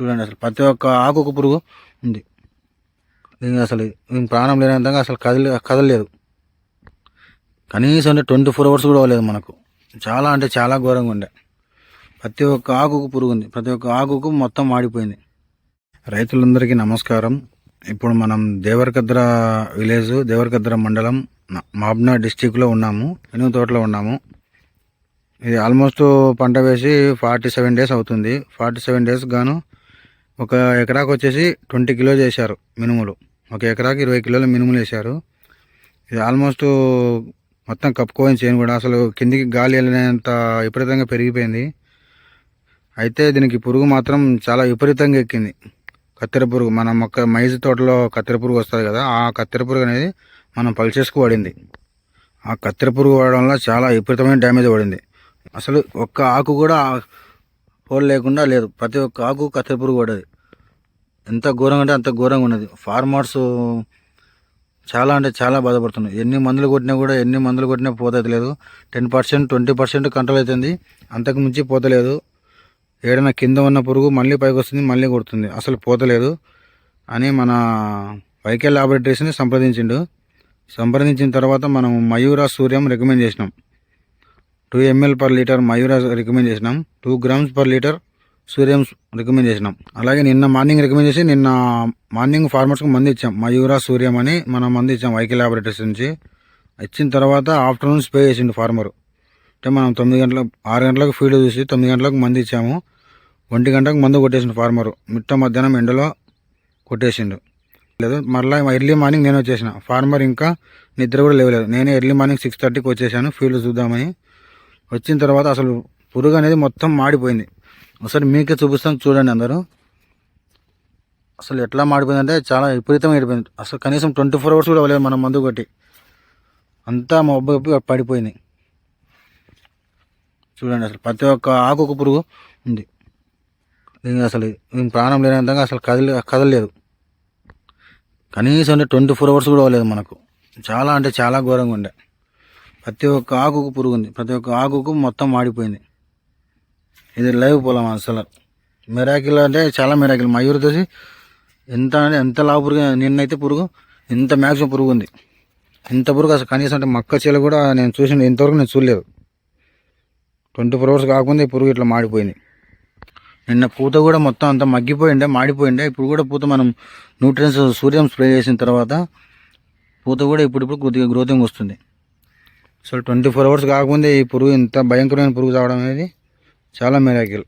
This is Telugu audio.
చూడండి అసలు. ప్రతి ఒక్క ఆకు పురుగు ఉంది. దీనికి అసలు దీని ప్రాణం లేనంతగా అసలు కదలి కదలలేదు. కనీసం అంటే ట్వంటీ ఫోర్ అవర్స్ కూడా అవ్వలేదు మనకు. చాలా అంటే చాలా ఘోరంగా ఉండే. ప్రతి ఒక్క ఆకుకు పురుగు ఉంది. ప్రతి ఒక్క ఆకుకు మొత్తం మాడిపోయింది. రైతులందరికీ నమస్కారం. ఇప్పుడు మనం దేవరకద్ర విలేజ్ దేవరకద్ర మండలం మాబ్నా డిస్టిక్లో ఉన్నాము. ఎనిమిది తోటలో ఉన్నాము. ఇది ఆల్మోస్ట్ పంట వేసి ఫార్టీ సెవెన్ డేస్ అవుతుంది. ఫార్టీ సెవెన్ డేస్ గాను ఒక ఎకరాకు వచ్చేసి ట్వంటీ కిలో చేశారు మినుములు. ఒక ఎకరాకి ఇరవై కిలోల మినుములు వేశారు. ఇది ఆల్మోస్ట్ మొత్తం కప్పుకోని చేయను కూడా. అసలు కిందికి గాలి వెళ్ళినంత విపరీతంగా పెరిగిపోయింది. అయితే దీనికి పురుగు మాత్రం చాలా విపరీతంగా ఎక్కింది. కత్తెర పురుగు మన మొక్క మైజ్ తోటలో కత్తెర పురుగు వస్తుంది కదా ఆ కత్తెర పురుగు అనేది మనం పల్చేసుకు పడింది. ఆ కత్తెర పురుగు పడడం వల్ల చాలా విపరీతమైన డ్యామేజ్ పడింది. అసలు ఒక్క ఆకు కూడా హోల్ లేకుండా లేదు. ప్రతి ఒక్క ఆకు కత్తెర పురుగు పడ్డది. ఎంత ఘోరంగా అంటే అంత ఘోరంగా ఉన్నది. ఫార్మర్స్ చాలా అంటే చాలా బాధపడుతున్నాయి ఎన్ని మందులు కొట్టినా కూడా ఎన్ని మందులు కొట్టినా పోతుంది లేదు. Ten percent twenty percent control అవుతుంది. అంతకు మించి పోతలేదు. ఏడైనా కింద ఉన్న పురుగు మళ్ళీ పైకి వస్తుంది మళ్ళీ కొడుతుంది. అసలు పోతలేదు అని మన వైకే లాబొరేటరీస్ని సంప్రదించిండు. సంప్రదించిన తర్వాత మనం మయూరా సూర్యం రికమెండ్ చేసినాం. Two ML per litre Mayura recommend చేసినాం. Two grams per litre Suryam recommend చేసినాం. అలాగే నిన్న మార్నింగ్ రికమెండ్ చేసి నిన్న మార్నింగ్ ఫార్మర్స్కి మంది ఇచ్చాం. మయూరా సూర్యం అని మనం మంది ఇచ్చాం వైకి లాబొరేటరీస్ నుంచి. ఇచ్చిన తర్వాత ఆఫ్టర్నూన్ స్ప్రే చేసిండు ఫార్మర్. అంటే మనం తొమ్మిది గంటల ఆరు గంటలకు ఫీల్డ్ చూసి తొమ్మిది గంటలకు మంది ఇచ్చాము. ఒంటి గంటకు మందు కొట్టేసిండు ఫార్మర్. మిట్ట మధ్యాహ్నం ఎండలో కొట్టేసిండు. లేదు మరలా ఎర్లీ మార్నింగ్ నేను వచ్చేసిన. ఫార్మర్ ఇంకా నిద్ర కూడా లేవలేదు. నేనే ఎర్లీ మార్నింగ్ సిక్స్ థర్టీకి వచ్చేసాను. ఫీల్డ్ చూద్దామని. వచ్చిన తర్వాత అసలు పురుగు అనేది మొత్తం మాడిపోయింది. ఒకసారి మీకే చూపిస్తాం చూడండి అందరూ. అసలు ఎట్లా మాడిపోయిందంటే చాలా విపరీతం అయిపోయింది అసలు కనీసం ట్వంటీ ఫోర్ అవర్స్ కూడా అవ్వలేదు మనం మందు కొట్టి. అంతా మబ్బు పడిపోయింది. చూడండి అసలు ప్రతి ఒక్క ఆకు ఒక పురుగు ఉంది. దీనికి అసలు దీని ప్రాణం లేనంతగా అసలు కదలి కదలలేదు. కనీసం అంటే ట్వంటీ ఫోర్ అవర్స్ కూడా అవ్వలేదు మనకు. చాలా అంటే చాలా ఘోరంగా ఉండే. ప్రతి ఒక్క ఆకుకు పురుగు ఉంది ప్రతి ఒక్క ఆకుకు మొత్తం మాడిపోయింది ఇది లైవ్ పొలం అసలు. మిరాకిల్ అంటే చాలా మెరాకిల్. మయూర్ తెసి ఎంత అంటే ఎంత లావు పురుగు నిన్నైతే పురుగు ఇంత మ్యాక్సిమం పురుగు ఉంది ఇంత పురుగు అసలు కనీసం అంటే మక్క చీల కూడా నేను చూసిన ఇంతవరకు నేను చూడలేదు. ట్వంటీ ఫోర్ అవర్స్ కాకుండా ఈ పురుగు ఇట్లా మాడిపోయింది. నిన్న పూత కూడా మొత్తం అంతా మగ్గిపోయిండే మాడిపోయిండే. ఇప్పుడు కూడా పూత మనం న్యూట్రియన్స్ సూర్యం స్ప్రే చేసిన తర్వాత పూత కూడా ఇప్పుడిప్పుడు కొద్దిగా గ్రోతింగ్ వస్తుంది. అసలు ట్వంటీ ఫోర్ అవర్స్ కాకముందే ఈ పురుగు ఇంత భయంకరమైన పురుగు చావడం అనేది చాలా మెరాకిల్